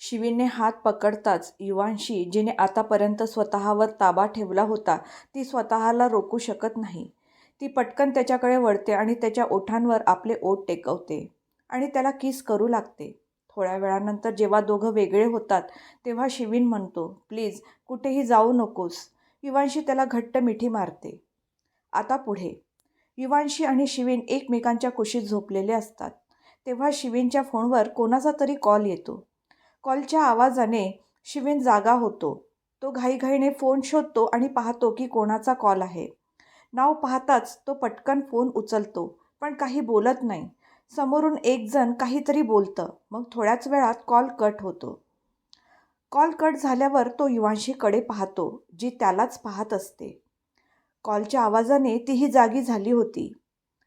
शिवीने हात पकडताच युवांशी जिने आतापर्यंत स्वतःवर ताबा ठेवला होता ती स्वतःला रोखू शकत नाही. ती पटकन त्याच्याकडे वळते आणि त्याच्या ओठांवर आपले ओठ टेकवते आणि त्याला किस करू लागते. थोड्या वेळानंतर जेव्हा दोघं वेगळे होतात तेव्हा शिवीन म्हणतो प्लीज कुठेही जाऊ नकोस. युवांशी त्याला घट्ट मिठी मारते. आता पुढे. युवांशी आणि शिवीन एकमेकांच्या कुशीत झोपलेले असतात. तेव्हा शिवीनच्या फोनवर कोणाचा तरी कॉल येतो. कॉलच्या आवाजाने शिवीन जागा होतो. तो घाईघाईने फोन शोधतो आणि पाहतो की कोणाचा कॉल आहे. नाव पाहताच तो पटकन फोन उचलतो पण काही बोलत नाही. समोरून एक जण काहीतरी बोलतं. मग थोड्याच वेळात कॉल कट होतो. कॉल कट झाल्यावर तो युवांशीकडे पाहतो जी त्यालाच पाहत असते. कॉलच्या आवाजाने तीही जागी झाली होती.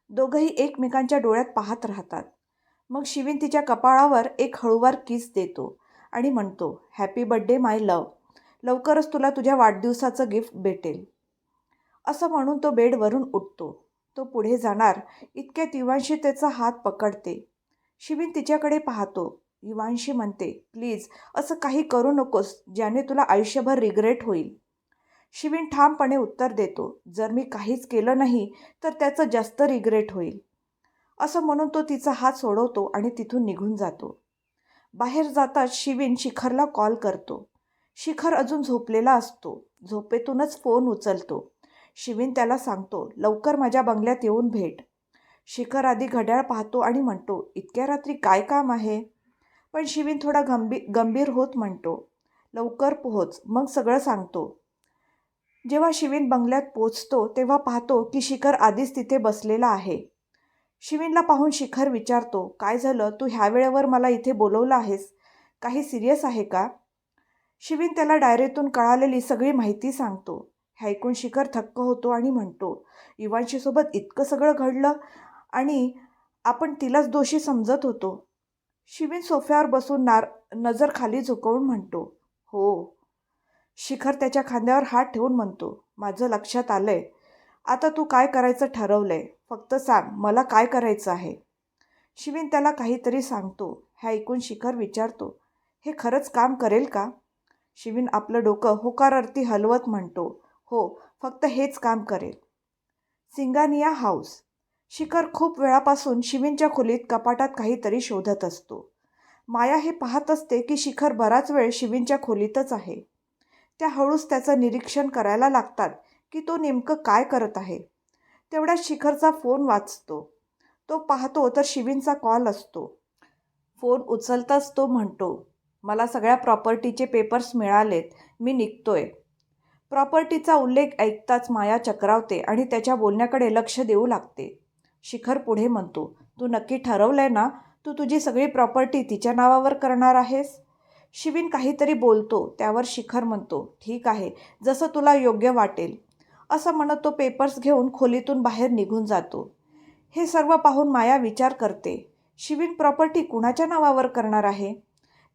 दोघंही एकमेकांच्या डोळ्यात पाहत राहतात. मग शिवीन तिच्या कपाळावर एक हळूवार किस देतो. आणि म्हणतो हॅपी बड्डे माय लव लवकरच तुला तुझ्या वाढदिवसाचं गिफ्ट भेटेल. असं म्हणून तो बेडवरून उठतो. तो पुढे जाणार इतक्या युवांशी त्याचा हात पकडते. शिवीन तिच्याकडे पाहतो. युवांशी म्हणते प्लीज असं काही करू नकोस ज्याने तुला आयुष्यभर रिग्रेट होईल. शिवीन ठामपणे उत्तर देतो जर मी काहीच केलं नाही तर त्याचं जास्त रिग्रेट होईल. असं म्हणून तो तिचा हात सोडवतो आणि तिथून निघून जातो. बाहेर जाताच शिवीन शिखरला कॉल करतो. शिखर अजून झोपलेला असतो. झोपेतूनच फोन उचलतो. शिवीन त्याला सांगतो लवकर माझ्या बंगल्यात येऊन भेट. शिखर आधी घड्याळ पाहतो आणि म्हणतो इतक्या रात्री काय काम आहे? पण शिवीन थोडा गंभी गंभीर होत म्हणतो लवकर पोहोच. मग सगळं सांगतो. जेव्हा शिवीन बंगल्यात पोचतो तेव्हा पाहतो की शिखर आधीच तिथे बसलेला आहे. शिवीनला पाहून शिखर विचारतो काय झालं? तू ह्या वेळेवर मला इथे बोलवलं आहेस? काही सिरियस आहे का? शिवीन त्याला डायरीतून कळालेली सगळी माहिती सांगतो. हे ऐकून शिखर थक्क होतो आणि म्हणतो युवांशीसोबत इतकं सगळं घडलं आणि आपण तिलाच दोषी समजत होतो. शिवीन सोफ्यावर बसून नार नजर खाली झुकवून म्हणतो हो. शिखर त्याच्या खांद्यावर हात ठेवून म्हणतो माझं लक्षात आलंय. आता तू काय करायचं ठरवलंय? फक्त सांग मला काय करायचं आहे? शिवीन त्याला काहीतरी सांगतो हे ऐकून शिखर विचारतो हे खरंच काम करेल का? शिवीन आपलं डोकं होकारार्थी हलवत म्हणतो हो फक्त हेच काम करेल. सिंगानिया हाऊस. शिखर खूप वेळापासून शिवीनच्या खोलीत कपाटात काहीतरी शोधत असतो. माया हे पाहत असते की शिखर बराच वेळ शिवीनच्या खोलीतच आहे. त्या हळूच त्याचं निरीक्षण करायला लागतात की तो नेमकं काय करत आहे. तेवढ्यात शिखरचा फोन वाचतो. तो पाहतो तर शिवींचा कॉल असतो. फोन उचलताच तो म्हणतो मला सगळ्या प्रॉपर्टीचे पेपर्स मिळालेत मी निघतोय. प्रॉपर्टीचा उल्लेख ऐकताच माया चक्रावते आणि त्याच्या बोलण्याकडे लक्ष देऊ लागते. शिखर पुढे म्हणतो तू नक्की ठरवलंय ना? तू तुझी सगळी प्रॉपर्टी तिच्या नावावर करणार आहेस? शिवीन काहीतरी बोलतो त्यावर शिखर म्हणतो ठीक आहे जसं तुला योग्य वाटेल. असं म्हणत तो पेपर्स घेऊन खोलीतून बाहेर निघून जातो. हे सर्व पाहून माया विचार करते शिवीन प्रॉपर्टी कुणाच्या नावावर करणार आहे?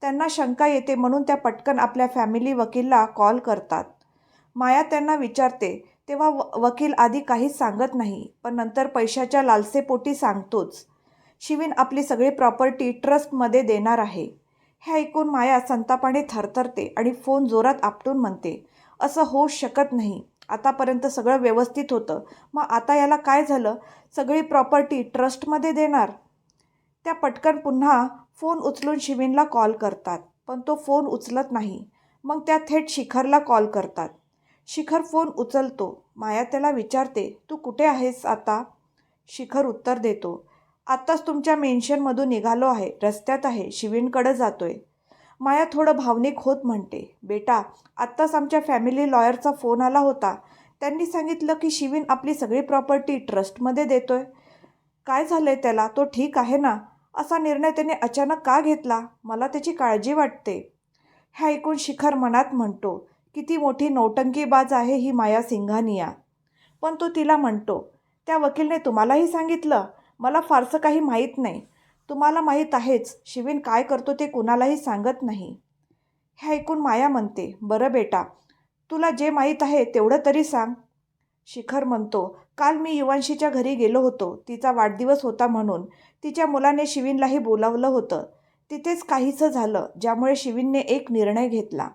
त्यांना शंका येते म्हणून त्या पटकन आपल्या फॅमिली वकीलला कॉल करतात. माया त्यांना विचारते तेव्हा व वकील आधी काहीच सांगत नाही पण नंतर पैशाच्या लालसेपोटी सांगतोच. शिवीन आपली सगळी प्रॉपर्टी ट्रस्टमध्ये देणार आहे. हे ऐकून माया संतापाने थरथरते आणि फोन जोरात आपटून म्हणते असं होऊ शकत नाही. आतापर्यंत सगळं व्यवस्थित होतं. मग आता याला काय झालं? सगळी प्रॉपर्टी ट्रस्टमध्ये देणार. त्या पटकन पुन्हा फोन उचलून शिवीनला कॉल करतात. पण तो फोन उचलत नाही. मग त्या थेट शिखरला कॉल करतात. शिखर फोन उचलतो. माया त्याला विचारते तू कुठे आहेस आता? शिखर उत्तर देतो आत्ताच तुमच्या मेन्शनमधून निघालो आहे. रस्त्यात आहे. शिवीनकडं जातोय. माया थोडं भावनिक होत म्हणते. बेटा आत्ताच आमच्या फॅमिली लॉयरचा फोन आला होता. त्यांनी सांगितलं की शिवीन आपली सगळी प्रॉपर्टी ट्रस्टमध्ये देतोय. काय झालं आहे त्याला? तो ठीक आहे ना? असा निर्णय त्याने अचानक का घेतला? मला त्याची काळजी वाटते. हे ऐकून शिखर मनात म्हणतो किती मोठी नौटंकीबाज आहे ही माया सिंघानिया. पण तो तिला म्हणतो त्या वकीलने तुम्हालाही सांगितलं. मला फारसं काही माहीत नाही. तुम्हाला माहीत आहेच शिवीन काय करतो ते कुणालाही सांगत नाही. हे ऐकून माया म्हणते बरं बेटा तुला जे माहीत आहे तेवढं तरी सांग. शिखर म्हणतो काल मी युवांशीच्या घरी गेलो होतो तिचा वाढदिवस होता म्हणून. तिच्या मुलाने शिवीनलाही बोलावलं होतं. तिथेच काहीसं झालं ज्यामुळे शिवीनने एक निर्णय घेतला.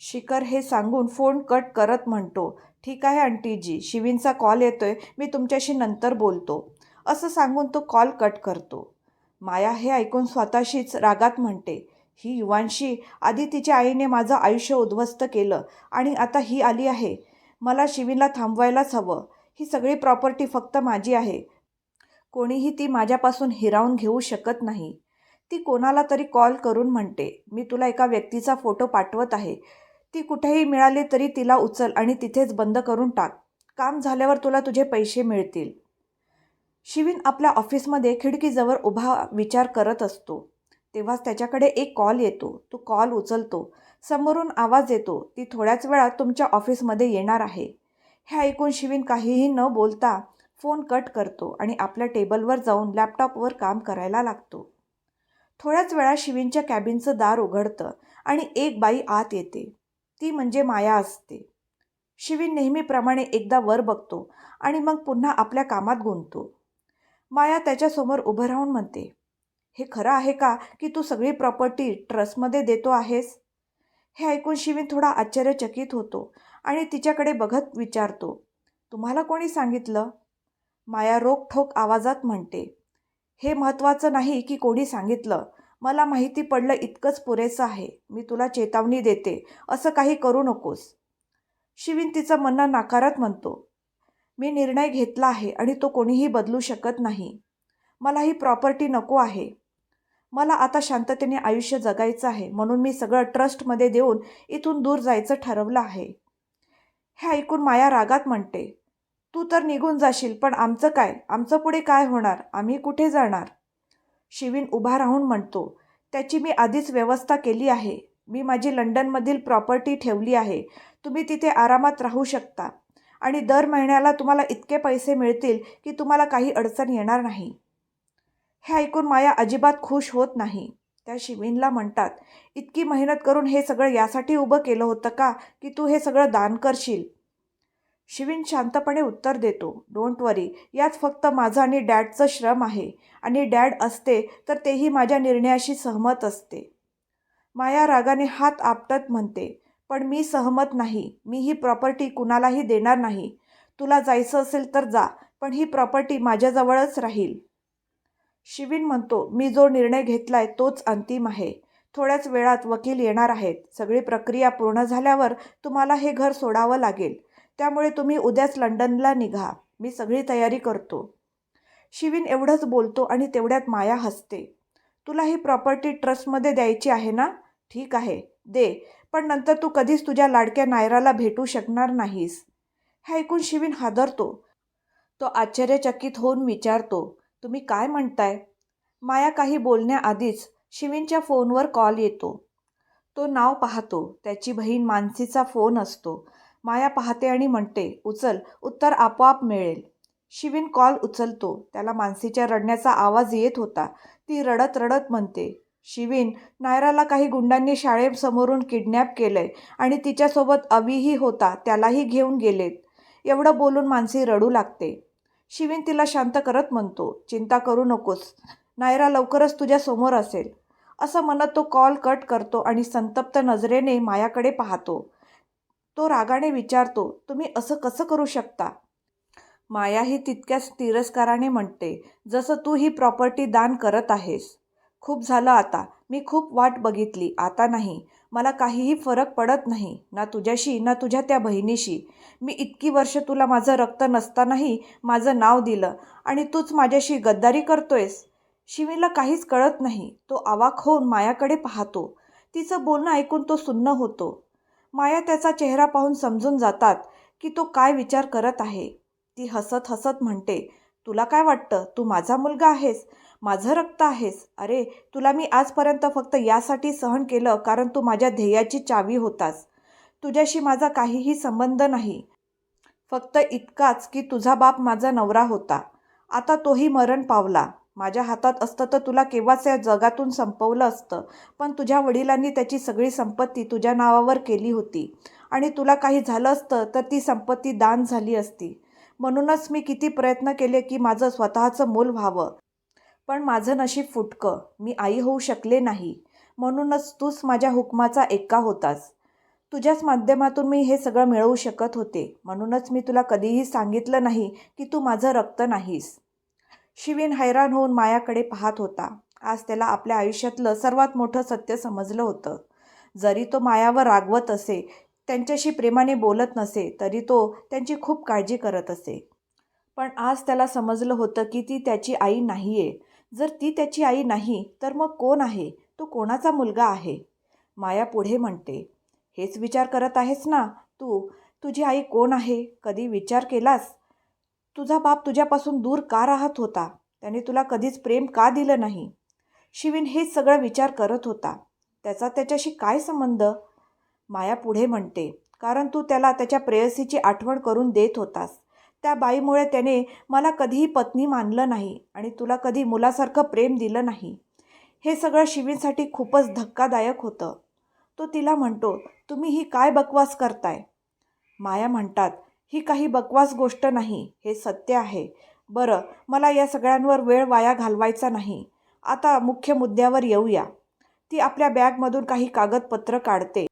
शिखर हे सांगून फोन कट करत म्हणतो ठीक आहे आंटीजी शिवीनचा कॉल येतोय मी तुमच्याशी नंतर बोलतो. असं सांगून तो कॉल कट करतो. माया हे ऐकून स्वतःशीच रागात म्हणते ही युवांशी आधी तिच्या आईने माझं आयुष्य उद्ध्वस्त केलं आणि आता ही आली आहे. मला शिवीनला थांबवायलाच हवं. ही सगळी प्रॉपर्टी फक्त माझी आहे. कोणीही ती माझ्यापासून हिरावून घेऊ शकत नाही. ती कोणाला तरी कॉल करून म्हणते मी तुला एका व्यक्तीचा फोटो पाठवत आहे. ती कुठेही मिळाली तरी तिला उचल आणि तिथेच बंद करून टाक. काम झाल्यावर तुला तुझे पैसे मिळतील. शिवीन आपल्या ऑफिसमध्ये खिडकीजवळ उभा विचार करत असतो. तेव्हाच त्याच्याकडे एक कॉल येतो. तो कॉल उचलतो. समोरून आवाज येतो. ती थोड्याच वेळात तुमच्या ऑफिसमध्ये येणार आहे. हे ऐकून शिवीन काहीही न बोलता फोन कट करतो आणि आपल्या टेबलवर जाऊन लॅपटॉपवर काम करायला लागतो. थोड्याच वेळा शिवीनच्या कॅबिनचं दार उघडतं आणि एक बाई आत येते. ती म्हणजे माया असते. शिवीन नेहमीप्रमाणे एकदा वर बघतो आणि मग पुन्हा आपल्या कामात गुंततो. माया त्याच्यासमोर उभं राहून म्हणते हे खरं आहे का की तू सगळी प्रॉपर्टी ट्रस्टमध्ये देतो आहेस? हे ऐकून शिवीन थोडा आश्चर्यचकित होतो आणि तिच्याकडे बघत विचारतो तुम्हाला कोणी सांगितलं? माया रोखठोक आवाजात म्हणते हे महत्त्वाचं नाही की कोणी सांगितलं. मला माहिती पडलं इतकंच पुरेसं आहे. मी तुला चेतावणी देते. असं काही करू नकोस. शिवीन तिचं म्हणणं नाकारत म्हणतो मी निर्णय घेतला आहे आणि तो कोणीही बदलू शकत नाही. मला ही प्रॉपर्टी नको आहे. मला आता शांततेने आयुष्य जगायचं आहे म्हणून मी सगळं ट्रस्टमध्ये देऊन इथून दूर जायचं ठरवलं आहे. हे ऐकून माया रागात म्हणते तू तर निघून जाशील पण आमचं काय? आमचं पुढे काय होणार? आम्ही कुठे जाणार? शिवीन उभा राहून म्हणतो त्याची मी आधीच व्यवस्था केली आहे. मी माझी लंडनमधील प्रॉपर्टी ठेवली आहे. तुम्ही तिथे आरामात राहू शकता. आणि दर महिन्याला तुम्हाला इतके पैसे मिळतील की तुम्हाला काही अडचण येणार नाही. हे ऐकून माया अजिबात खुश होत नाही. त्या शिवीनला म्हणतात इतकी मेहनत करून हे सगळं यासाठी उभं केलं होतं का की तू हे सगळं दान करशील? शिवीन शांतपणे उत्तर देतो डोंट वरी यात फक्त माझं आणि डॅडचं श्रम आहे. आणि डॅड असते तर तेही माझ्या निर्णयाशी सहमत असते. माया रागाने हात आपटत म्हणते पण मी सहमत नाही. मी ही प्रॉपर्टी कुणालाही देणार नाही. तुला जायचं असेल तर जा पण ही प्रॉपर्टी माझ्याजवळच राहील. शिवीन म्हणतो मी जो निर्णय घेतलाय तोच अंतिम आहे. थोड्याच वेळात वकील येणार आहेत. सगळी प्रक्रिया पूर्ण झाल्यावर तुम्हाला हे घर सोडावं लागेल. त्यामुळे तुम्ही उद्याच लंडनला निघा. मी सगळी तयारी करतो. शिवीन एवढंच बोलतो आणि तेवढ्यात माया हसते. तुला ही प्रॉपर्टी ट्रस्टमध्ये द्यायची आहे ना? ठीक आहे. दे. पण नंतर तू कधीच तुझ्या लाडक्या नायराला भेटू शकणार नाहीस. हे ऐकून शिवीन हादरतो. तो आश्चर्यचकित होऊन विचारतो तुम्ही काय म्हणताय? माया काही बोलण्याआधीच शिवीनच्या फोनवर कॉल येतो. तो नाव पाहतो त्याची बहीण मानसीचा फोन असतो. माया पाहते आणि म्हणते उचल उत्तर आपोआप मिळेल. शिवीन कॉल उचलतो त्याला मानसीच्या रडण्याचा आवाज येत होता. ती रडत रडत म्हणते शिवीन नायराला काही गुंडांनी शाळेसमोरून किडनॅप केलंय आणि तिच्यासोबत अवीही होता त्यालाही घेऊन गेलेत. एवढं बोलून मानसी रडू लागते. शिवीन तिला शांत करत म्हणतो चिंता करू नकोस. नायरा लवकरच तुझ्या समोर असेल. असं म्हणत तो कॉल कट करतो आणि संतप्त नजरेने मायाकडे पाहतो. तो रागाने विचारतो तुम्ही असं कसं करू शकता? माया ही तितक्याच तिरस्काराने म्हणते जसं तू ही प्रॉपर्टी दान करत आहेस. खूप झालं आता. मी खूप वाट बघितली. आता नाही. मला काहीही फरक पडत नाही. ना तुझ्याशी ना तुझ्या त्या बहिणीशी. मी इतकी वर्ष तुला माझं रक्त नसतानाही माझं नाव दिलं आणि तूच माझ्याशी गद्दारी करतोयस. शिवीला काहीच कळत नाही. तो आवाक होऊन मायाकडे पाहतो. तिचं बोलणं ऐकून तो सुन्न होतो. माया त्याचा चेहरा पाहून समजून जातात की तो काय विचार करत आहे. ती हसत हसत म्हणते तुला काय वाटतं? तू माझा मुलगा आहेस. माझं रक्त आहेस. अरे तुला मी आजपर्यंत फक्त यासाठी सहन केलं कारण तू माझ्या ध्येयाची चावी होतास. तुझ्याशी माझा काहीही संबंध नाही. फक्त इतकाच की तुझा बाप माझा नवरा होता. आता तोही मरण पावला. माझ्या हातात असतं तर तुला केव्हाच या जगातून संपवलं असतं. पण तुझ्या वडिलांनी त्याची सगळी संपत्ती तुझ्या नावावर केली होती. आणि तुला काही झालं असतं तर ती संपत्ती दान झाली असती. म्हणूनच मी किती प्रयत्न केले की माझं स्वतःचं मूल व्हावं. पण माझं नशीब फुटकं. मी आई होऊ शकले नाही. म्हणूनच तूच माझ्या हुकमाचा एक्का होतास. तुझ्याच माध्यमातून मी हे सगळं मिळवू शकत होते. म्हणूनच मी तुला कधीही सांगितलं नाही की तू माझं रक्त नाहीस. शिवीन हैराण होऊन मायाकडे पाहत होता. आज त्याला आपल्या आयुष्यातलं सर्वात मोठं सत्य समजलं होतं. जरी तो मायावर रागवत असे त्यांच्याशी प्रेमाने बोलत नसे तरी तो त्यांची खूप काळजी करत असे. पण आज त्याला समजलं होतं की ती त्याची आई नाही आहे जर ती त्याची आई नाही तर मग कोण आहे? तो कोणाचा मुलगा आहे? माया पुढे म्हणते हेच विचार करत आहेस ना? तू तुझी आई कोण आहे? कधी विचार केलास? तुझा बाप तुझ्यापासून दूर का राहत होता? त्याने तुला कधीच प्रेम का दिलं नाही? शिवीन हेच सगळं विचार करत होता. त्याचा त्याच्याशी काय संबंध? माया पुढे म्हणते कारण तू त्याला त्याच्या प्रेयसीची आठवण करून देत होतास. त्या बाईमुळे त्याने मला कधीही पत्नी मानलं नाही आणि तुला कधी मुलासारखं प्रेम दिलं नाही. हे सगळं शिवींसाठी खूपच धक्कादायक होतं. तो तिला म्हणतो तुम्ही ही काय बकवास करताय? माया म्हणतात ही काही बकवास गोष्ट नाही हे सत्य आहे. बरं मला या सगळ्यांवर वेळ वाया घालवायचा नाही. आता मुख्य मुद्द्यावर येऊया. ती आपल्या बॅगमधून काही कागदपत्र काढते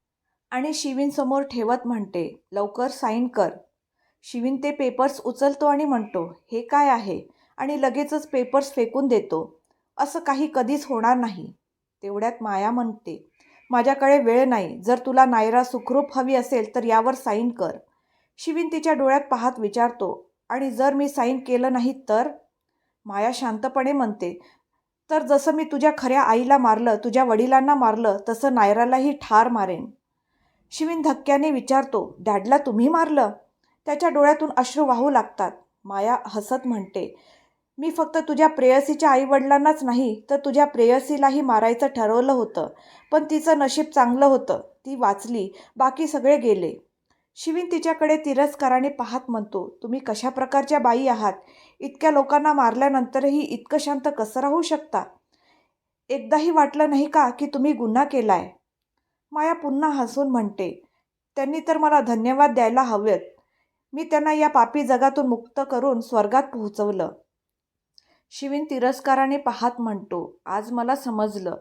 आणि शिवींसमोर ठेवत म्हणते लवकर साईन कर. शिवीन ते पेपर्स उचलतो आणि म्हणतो हे काय आहे? आणि लगेचच पेपर्स फेकून देतो. असं काही कधीच होणार नाही. तेवढ्यात माया म्हणते माझ्याकडे वेळ नाही. जर तुला नायरा सुखरूप हवी असेल तर यावर साईन कर. शिवीन तिच्या डोळ्यात पाहत विचारतो आणि जर मी साईन केलं नाही तर? माया शांतपणे म्हणते तर जसं मी तुझ्या खऱ्या आईला मारलं तुझ्या वडिलांना मारलं तसं नायरालाही ठार मारेन. शिवीन धक्क्याने विचारतो डॅडला तुम्ही मारलं? त्याच्या डोळ्यातून अश्रू वाहू लागतात. माया हसत म्हणते मी फक्त तुझ्या प्रेयसीच्या आईवडिलांनाच नाही तर तुझ्या प्रेयसीलाही मारायचं ठरवलं होतं. पण तिचं नशीब चांगलं होतं. ती वाचली. बाकी सगळे गेले. शिवीन तिच्याकडे तिरस्काराने पाहत म्हणतो तुम्ही कशा प्रकारच्या बाई आहात? इतक्या लोकांना मारल्यानंतरही इतकं शांत कसं राहू शकता? एकदाही वाटलं नाही का की तुम्ही गुन्हा केलाय? माया पुन्हा हसून म्हणते त्यांनी तर मला धन्यवाद द्यायला हवेत. मी त्यांना या पापी जगातून मुक्त करून स्वर्गात पोहोचवलं. शिवीन तिरस्काराने पाहत म्हणतो आज मला समजलं.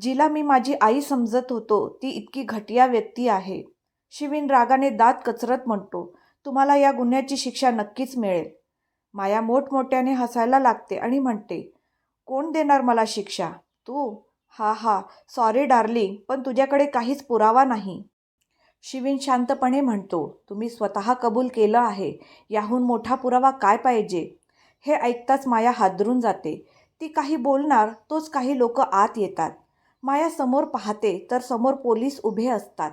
जिला मी माझी आई समजत होतो ती इतकी घटिया व्यक्ती आहे. शिवीन रागाने दात कचरत म्हणतो तुम्हाला या गुन्ह्याची शिक्षा नक्कीच मिळेल. माया मोठमोठ्याने हसायला लागते आणि म्हणते कोण देणार मला शिक्षा? तू? हा हा. सॉरी डार्लिंग पण तुझ्याकडे काहीच पुरावा नाही. शिवीन शांतपणे म्हणतो तुम्ही स्वतः कबूल केलं आहे. याहून मोठा पुरावा काय पाहिजे? हे ऐकताच माया हादरून जाते. ती काही बोलणार तोच काही लोक आत येतात. माया समोर पाहते तर समोर पोलीस उभे असतात.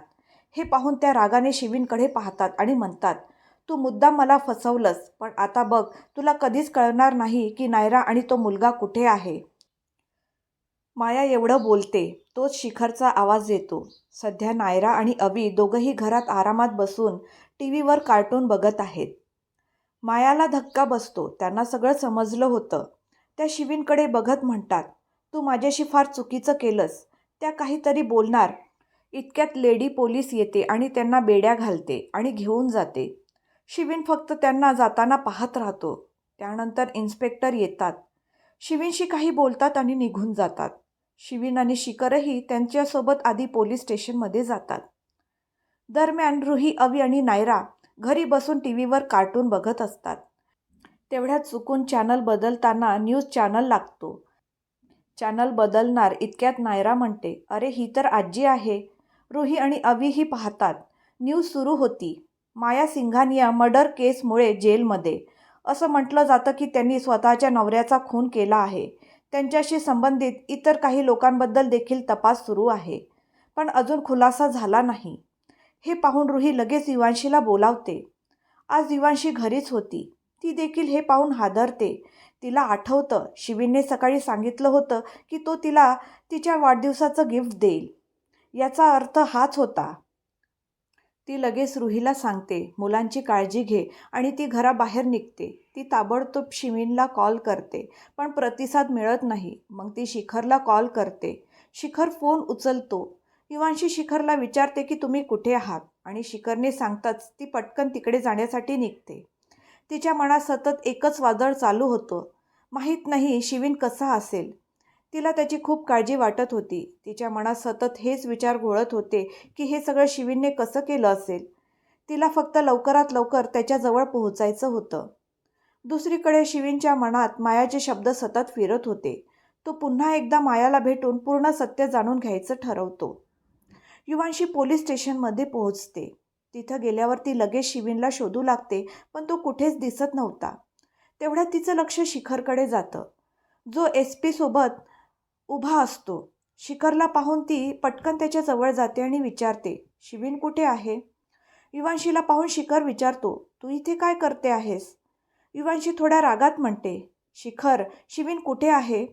हे पाहून त्या रागाने शिवींकडे पाहतात आणि म्हणतात तू मुद्दा मला फसवलंस पण आता बघ तुला कधीच कळणार नाही की नायरा आणि तो मुलगा कुठे आहे. माया एवढं बोलते. तोच शिखरचा आवाज येतो. सध्या नायरा आणि अबी दोघंही घरात आरामात बसून टी व्हीवर कार्टून बघत आहेत. मायाला धक्का बसतो. त्यांना सगळं समजलं होतं. त्या शिवींकडे बघत म्हणतात तू माझ्याशी फार चुकीचं केलंस. त्या काहीतरी बोलणार. इतक्यात लेडी पोलीस येते आणि त्यांना बेड्या घालते आणि घेऊन जाते. शिवीन फक्त त्यांना जाताना पाहत राहतो. त्यानंतर इन्स्पेक्टर येतात. शिवींशी काही बोलतात आणि निघून जातात. शिवीन आणि शिखरही त्यांच्यासोबत आधी पोलीस स्टेशनमध्ये जातात. दरम्यान रुही अवी आणि नायरा घरी बसून टी व्हीवर कार्टून बघत असतात. तेवढ्यात चुकून चॅनल बदलताना न्यूज चॅनल लागतो. चॅनल बदलणार इतक्यात नायरा म्हणते अरे ही तर आजी आहे. रुही आणि अवीही पाहतात न्यूज सुरू होती. माया सिंघानिया मर्डर केसमुळे जेलमध्ये. असं म्हटलं जातं की त्यांनी स्वतःच्या नवऱ्याचा खून केला आहे. त्यांच्याशी संबंधित इतर काही लोकांबद्दल देखील तपास सुरू आहे. पण अजून खुलासा झाला नाही. हे पाहून रुही लगेच युवांशीला बोलावते. आज युवांशी घरीच होती. ती देखील हे पाहून हादरते. तिला आठवतं. शिवीनने सकाळी सांगितलं होतं की तो तिला तिच्या वाढदिवसाचं गिफ्ट देईल. याचा अर्थ हाच होता. ती लगेच रुहीला सांगते मुलांची काळजी घे आणि ती घराबाहेर निघते. ती ताबडतोब शिवीनला कॉल करते पण प्रतिसाद मिळत नाही. मग ती शिखरला कॉल करते. शिखर फोन उचलतो. युवांशी शिखरला विचारते की तुम्ही कुठे आहात? आणि शिखरने सांगताच ती पटकन तिकडे जाण्यासाठी निघते. तिच्या मनात सतत एकच वादळ चालू होतं. माहीत नाही शिवीन कसा असेल. तिला त्याची खूप काळजी वाटत होती. तिच्या मनात सतत हेच विचार घोळत होते की हे सगळं शिवीनने कसं केलं असेल? तिला फक्त लवकरात लवकर त्याच्याजवळ पोहोचायचं होतं. दुसरीकडे शिवीनच्या मनात मायाचे शब्द सतत फिरत होते. तो पुन्हा एकदा मायाला भेटून पूर्ण सत्य जाणून घ्यायचं ठरवतो. युवांशी पोलीस स्टेशनमध्ये पोहोचते. तिथं गेल्यावर ती लगेच शिवीनला शोधू लागते पण तो कुठेच दिसत नव्हता. तेवढ्यात तिचं लक्ष शिखरकडे जातं. जो एस पीसोबत उभा असतो. शिखरला पाहून ती पटकन त्याच्याजवळ जाते आणि विचारते शिवीन कुठे आहे? युवांशीला पाहून शिखर विचारतो तू इथे काय करते आहेस? युवांशी थोड्या रागात म्हणते शिखर शिवीन कुठे आहे?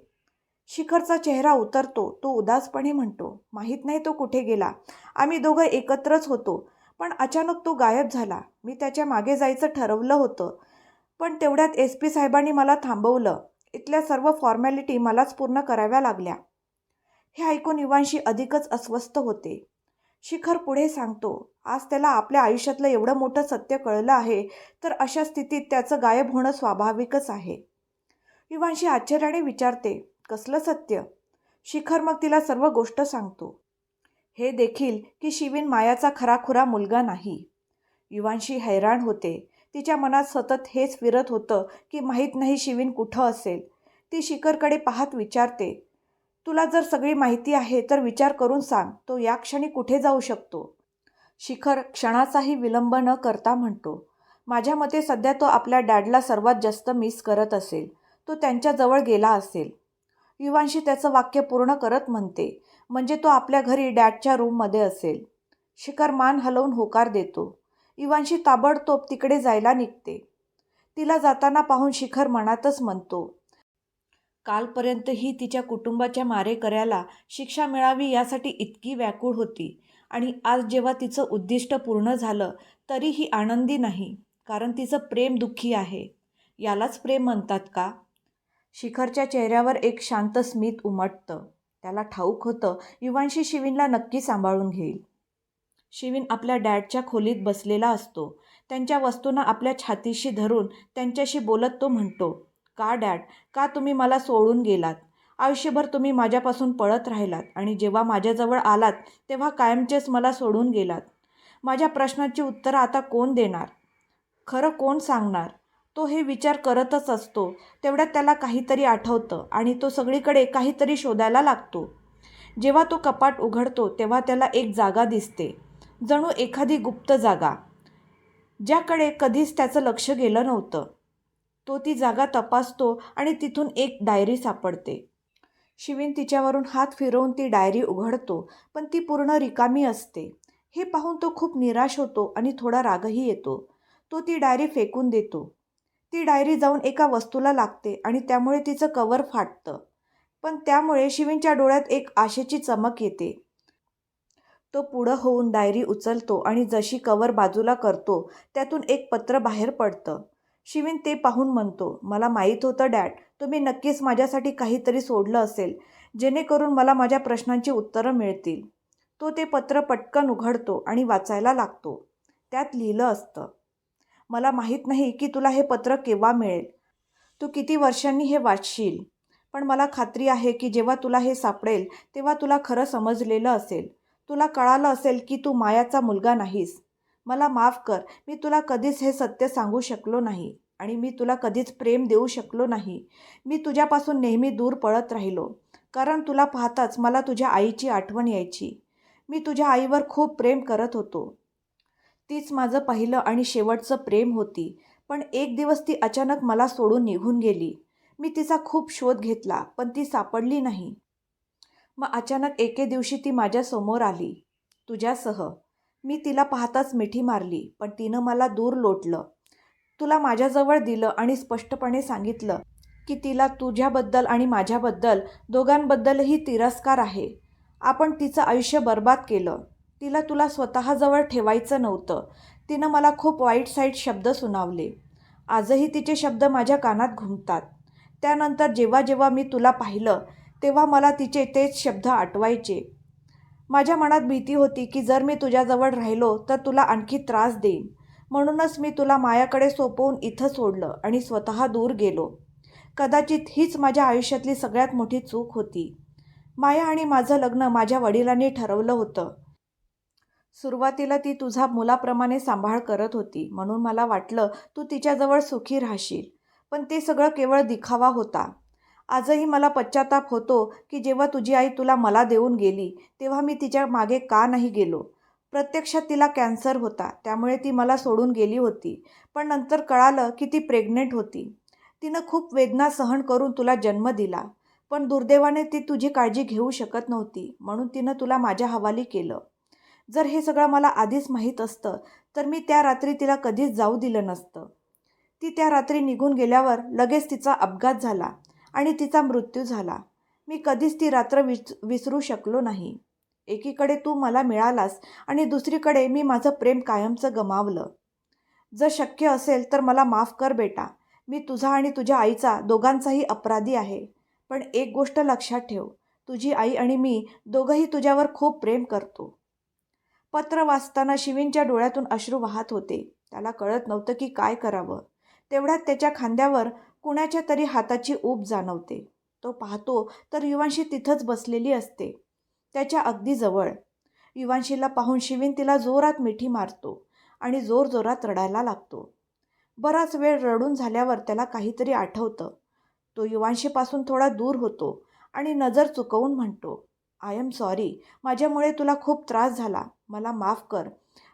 शिखरचा चेहरा उतरतो तो उदासपणे म्हणतो माहीत नाही तो कुठे गेला. आम्ही दोघं एकत्रच होतो पण अचानक तो गायब झाला. मी त्याच्यामागे जायचं ठरवलं होतं पण तेवढ्यात एस पी साहेबांनी मला थांबवलं. इथल्या सर्व फॉर्मॅलिटी मलाच पूर्ण कराव्या लागल्या. हे ऐकून युवांशी अधिकच अस्वस्थ होते. शिखर पुढे सांगतो आज त्याला आपल्या आयुष्यातलं एवढं मोठं सत्य कळलं आहे तर अशा स्थितीत त्याचं गायब होणं स्वाभाविकच आहे. युवांशी आश्चर्याने विचारते कसलं सत्य? शिखर मग तिला सर्व गोष्ट सांगतो हे देखील की शिवीन मायाचा खराखुरा मुलगा नाही. युवांशी हैराण होते तिच्या मनात सतत हेच फिरत होतं की माहीत नाही शिवीन कुठं असेल. ती शिखरकडे पाहत विचारते तुला जर सगळी माहिती आहे तर विचार करून सांग तो या क्षणी कुठे जाऊ शकतो? शिखर क्षणाचाही विलंब न करता म्हणतो माझ्या मते सध्या तो आपल्या डॅडला सर्वात जास्त मिस करत असेल. तो त्यांच्याजवळ गेला असेल. युवांशी त्याचं वाक्य पूर्ण करत म्हणते म्हणजे तो आपल्या घरी डॅडच्या रूममध्ये असेल. शिखर मान हलवून होकार देतो इवांशी ताबडतोब तिकडे जायला निघते. तिला जाताना पाहून शिखर मनातच म्हणतो कालपर्यंत ही तिच्या कुटुंबाच्या मारेकऱ्याला शिक्षा मिळावी यासाठी इतकी व्याकुळ होती आणि आज जेव्हा तिचं उद्दिष्ट पूर्ण झालं तरीही आनंदी नाही कारण तिचं प्रेम दुःखी आहे. यालाच प्रेम म्हणतात का? शिखरच्या चेहऱ्यावर एक शांत स्मित उमटतं. त्याला ठाऊक होतं युवांशी शिवीनला नक्की सांभाळून घेईल. शिवीन आपल्या डॅडच्या खोलीत बसलेला असतो. त्यांच्या वस्तूंना आपल्या छातीशी धरून त्यांच्याशी बोलत तो म्हणतो का डॅड का तुम्ही मला सोडून गेलात? आयुष्यभर तुम्ही माझ्यापासून पळत राहिलात आणि जेव्हा माझ्याजवळ आलात तेव्हा कायमचेच मला सोडून गेलात. माझ्या प्रश्नाची उत्तरं आता कोण देणार? खरं कोण सांगणार? तो हे विचार करतच असतो. तेवढ्यात त्याला काहीतरी आठवतं आणि तो सगळीकडे काहीतरी शोधायला लागतो. जेव्हा तो कपाट उघडतो तेव्हा त्याला एक जागा दिसते. जणू एखादी गुप्त जागा ज्याकडे कधीच त्याचं लक्ष गेलं नव्हतं. तो ती जागा तपासतो आणि तिथून एक डायरी सापडते. शिवीन तिच्यावरून हात फिरवून ती डायरी उघडतो पण ती पूर्ण रिकामी असते. हे पाहून तो खूप निराश होतो आणि थोडा रागही येतो. तो ती डायरी फेकून देतो. ती डायरी जाऊन एका वस्तूला लागते आणि त्यामुळे तिचं कवर फाटतं. पण त्यामुळे शिवीनच्या डोळ्यात एक आशेची चमक येते. तो पुढं होऊन डायरी उचलतो आणि जशी कवर बाजूला करतो त्यातून एक पत्र बाहेर पडतं. शिवीन ते पाहून म्हणतो मला माहीत होतं डॅड तुम्ही नक्कीच माझ्यासाठी काहीतरी सोडलं असेल जेणेकरून मला माझ्या प्रश्नांची उत्तरं मिळतील. तो ते पत्र पटकन उघडतो आणि वाचायला लागतो. त्यात लिहिलं असतं मला माहीत नाही की तुला हे पत्र केव्हा मिळेल. तू किती वर्षांनी हे वाचशील. पण मला खात्री आहे की जेव्हा तुला हे सापडेल तेव्हा तुला खरं समजलेलं असेल. तुला कळालं असेल की तू मायाचा मुलगा नाहीस. मला माफ कर. मी तुला कधीच हे सत्य सांगू शकलो नाही आणि मी तुला कधीच प्रेम देऊ शकलो नाही. मी तुझ्यापासून नेहमी दूर पळत राहिलो. कारण तुला पाहताच मला तुझ्या आईची आठवण यायची. मी तुझ्या आईवर खूप प्रेम करत होतो. तीच माझं पहिलं आणि शेवटचं प्रेम होती. पण एक दिवस ती अचानक मला सोडून निघून गेली. मी तिचा खूप शोध घेतला पण ती सापडली नाही. मग अचानक एके दिवशी ती माझ्यासमोर आली. तुझ्यासह. मी तिला पाहताच मिठी मारली पण तिनं मला दूर लोटलं. तुला माझ्याजवळ दिलं आणि स्पष्टपणे सांगितलं की तिला तुझ्याबद्दल आणि माझ्याबद्दल दोघांबद्दलही तिरस्कार आहे. आपण तिचं आयुष्य बर्बाद केलं. तिला तुला स्वतःजवळ ठेवायचं नव्हतं. तिनं मला खूप वाईट साईट शब्द सुनावले. आजही तिचे शब्द माझ्या कानात घुमतात. त्यानंतर जेव्हा जेव्हा मी तुला पाहिलं तेव्हा मला तिचे तेच शब्द आठवायचे. माझ्या मनात भीती होती की जर मी तुझ्याजवळ राहिलो तर तुला आणखी त्रास देईन. म्हणूनच मी तुला मायाकडे सोपवून इथं सोडलं आणि स्वतः दूर गेलो. कदाचित हीच माझ्या आयुष्यातली सगळ्यात मोठी चूक होती. माया आणि माझं लग्न माझ्या वडिलांनी ठरवलं होतं. सुरुवातीला ती तुझा मुलाप्रमाणे सांभाळ करत होती. म्हणून मला वाटलं तू तिच्याजवळ सुखी राहशील. पण ते सगळं केवळ दिखावा होता. आजही मला पश्चाताप होतो की जेव्हा तुझी आई तुला मला देऊन गेली तेव्हा मी तिच्यामागे का नाही गेलो? प्रत्यक्षात तिला कॅन्सर होता त्यामुळे ती मला सोडून गेली होती. पण नंतर कळालं की ती प्रेग्नेंट होती. तिनं खूप वेदना सहन करून तुला जन्म दिला. पण दुर्दैवाने ती तुझी काळजी घेऊ शकत नव्हती म्हणून तिनं तुला माझ्या हवाली केलं. जर हे सगळं मला आधीच माहीत असतं तर मी त्या रात्री तिला कधीच जाऊ दिलं नसतं. ती त्या रात्री निघून गेल्यावर लगेच तिचा अपघात झाला. आणि तिचा मृत्यू झाला. मी कधीच ती रात्र विस विसरू शकलो नाही. एकीकडे तू मला मिळालास आणि दुसरीकडे मी माझं प्रेम कायमचं गमावलं. जर शक्य असेल तर मला माफ कर बेटा. मी तुझा आणि तुझ्या आईचा दोघांचाही अपराधी आहे. पण एक गोष्ट लक्षात ठेव. तुझी आई आणि मी दोघंही तुझ्यावर खूप प्रेम करतो. पत्र वाचताना शिवींच्या डोळ्यातून अश्रू वाहत होते. त्याला कळत नव्हतं की काय करावं. तेवढ्यात त्याच्या खांद्यावर कुणाच्या तरी हाताची ऊब जाणवते. तो पाहतो तर युवांशी तिथंच बसलेली असते. त्याच्या अगदी जवळ. युवांशीला पाहून शिवीन तिला जोरात मिठी मारतो आणि जोर जोरात रडायला लागतो. बराच वेळ रडून झाल्यावर त्याला काहीतरी आठवतं. तो युवांशीपासून थोडा दूर होतो आणि नजर चुकवून म्हणतो आय एम सॉरी माझ्यामुळे तुला खूप त्रास झाला. मला माफ कर.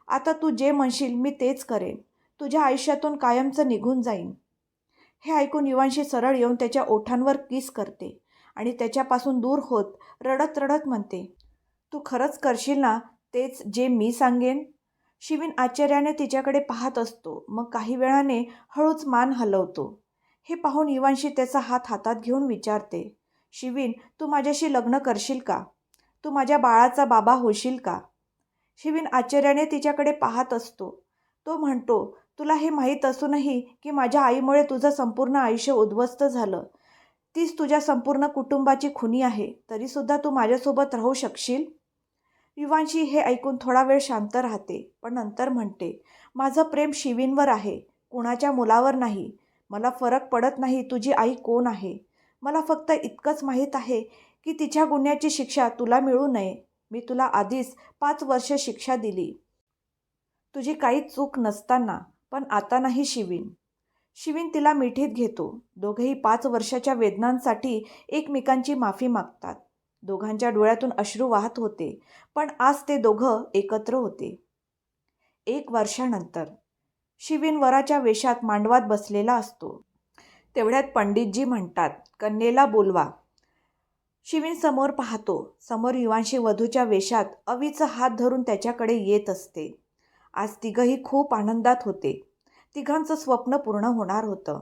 आता तू जे म्हणशील मी तेच करेन. तुझ्या आयुष्यातून कायमचं निघून जाईन. हे ऐकून युवांशी सरळ येऊन त्याच्या ओठांवर किस करते आणि त्याच्यापासून दूर होत रडत रडत म्हणते तू खरंच करशील ना तेच जे मी सांगेन? शिवीन आश्चर्याने तिच्याकडे पाहत असतो मग काही वेळाने हळूच मान हलवतो. हे पाहून युवांशी त्याचा हात हातात घेऊन विचारते शिवीन तू माझ्याशी लग्न करशील का? तू माझ्या बाळाचा बाबा होशील का? शिवीन आश्चर्याने तिच्याकडे पाहत असतो. तो म्हणतो तुला हे माहीत असूनही की माझ्या आईमुळे तुझं संपूर्ण आयुष्य उद्ध्वस्त झालं. तीच तुझ्या संपूर्ण कुटुंबाची खुनी आहे. तरीसुद्धा तू माझ्यासोबत राहू शकशील? युवांशी हे ऐकून थोडा वेळ शांत राहते पण नंतर म्हणते माझं प्रेम शिवींवर आहे कुणाच्या मुलावर नाही. मला फरक पडत नाही तुझी आई कोण आहे. मला फक्त इतकंच माहीत आहे की तिच्या गुन्ह्याची शिक्षा तुला मिळू नये. मी तुला आधीच पाच वर्ष शिक्षा दिली. तुझी काही चूक नसताना पण आता नाही शिवीन. शिवीन तिला मिठीत घेतो. दोघेही पाच वर्षाच्या वेदनांसाठी एकमेकांची माफी मागतात. दोघांच्या डोळ्यातून अश्रू वाहत होते पण आज ते दोघं एकत्र होते. एक वर्षानंतर शिवीन वराच्या वेशात मांडवात बसलेला असतो. तेवढ्यात पंडितजी म्हणतात कन्येला बोलवा. शिवीन समोर पाहतो. समोर युवांशी वधूच्या वेशात अवीचं हात धरून त्याच्याकडे येत असते. आज तिघंही खूप आनंदात होते. तिघांचं स्वप्न पूर्ण होणार होतं.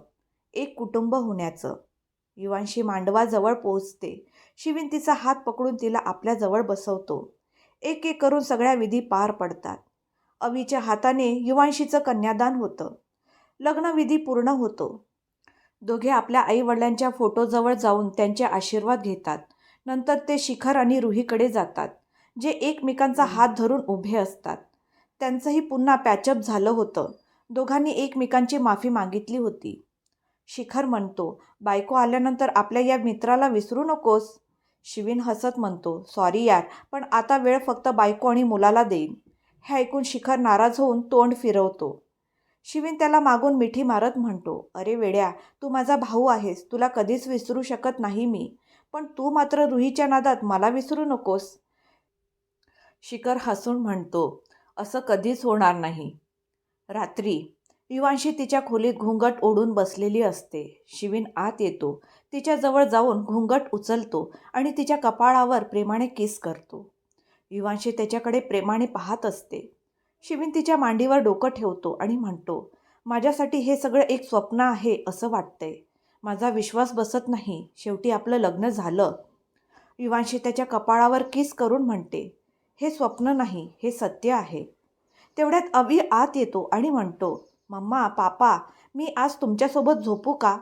एक कुटुंब होण्याचं. युवांशी मांडवाजवळ पोहोचते. शिवीन तिचा हात पकडून तिला आपल्याजवळ बसवतो. एक एक करून सगळ्या विधी पार पडतात. अवीच्या हाताने युवांशीचं कन्यादान होतं. लग्नविधी पूर्ण होतो. दोघे आपल्या आईवडिलांच्या फोटोजवळ जाऊन त्यांचे आशीर्वाद घेतात. नंतर ते शिखर आणि रुहीकडे जातात जे एकमेकांचा हात धरून उभे असतात. त्यांचंही पुन्हा पॅचअप झालं होतं. दोघांनी एकमेकांची माफी मागितली होती. शिखर म्हणतो बायको आल्यानंतर आपल्या या मित्राला विसरू नकोस. शिवीन हसत म्हणतो सॉरी यार पण आता वेळ फक्त बायको आणि मुलाला देईन. हे ऐकून शिखर नाराज होऊन तोंड फिरवतो. शिवीन त्याला मागून मिठी मारत म्हणतो अरे वेड्या तू माझा भाऊ आहेस तुला कधीच विसरू शकत नाही मी पण तू मात्र रुहीच्या नादात मला विसरू नकोस. शिखर हसून म्हणतो असं कधीच होणार नाही. रात्री युवांशी तिच्या खोलीत घुंगट ओढून बसलेली असते. शिवीन आत येतो. तिच्याजवळ जाऊन घुंगट उचलतो आणि तिच्या कपाळावर प्रेमाने किस करतो. युवांशी त्याच्याकडे प्रेमाने पाहत असते. शिवीन तिच्या मांडीवर डोकं ठेवतो आणि म्हणतो माझ्यासाठी हे सगळं एक स्वप्न आहे असं वाटतंय. माझा विश्वास बसत नाही. शेवटी आपलं लग्न झालं. युवांशी त्याच्या कपाळावर किस करून म्हणते हे स्वप्न नाही हे सत्य आहे. तेवढ्यात अवी आत येतो आणि म्हणतो मम्मा पापा मी आज तुमच्यासोबत झोपू का?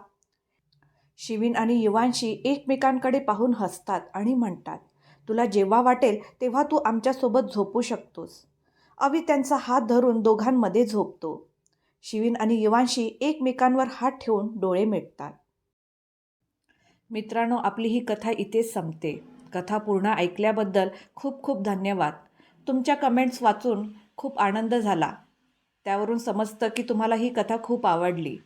शिवीन आणि युवांशी एकमेकांकडे पाहून हसतात आणि म्हणतात तुला जेव्हा वाटेल तेव्हा तू आमच्यासोबत झोपू शकतोस. अवी त्यांचा हात धरून दोघांमध्ये झोपतो. शिवीन आणि युवांशी एकमेकांवर हात ठेवून डोळे मिटतात. मित्रांनो आपली ही कथा इथेच संपते. कथा पूर्ण ऐकल्याबद्दल खूप खूप धन्यवाद. तुमच्या कमेंट्स वाचून खूप आनंद झाला. त्यावरून समजतं की तुम्हाला ही कथा खूप आवडली.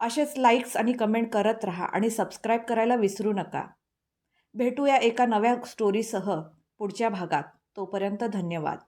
असेच लाईक्स आणि कमेंट करत राहा आणि सबस्क्राईब करायला विसरू नका. भेटूया एका नव्या स्टोरीसह पुढच्या भागात. तोपर्यंत धन्यवाद.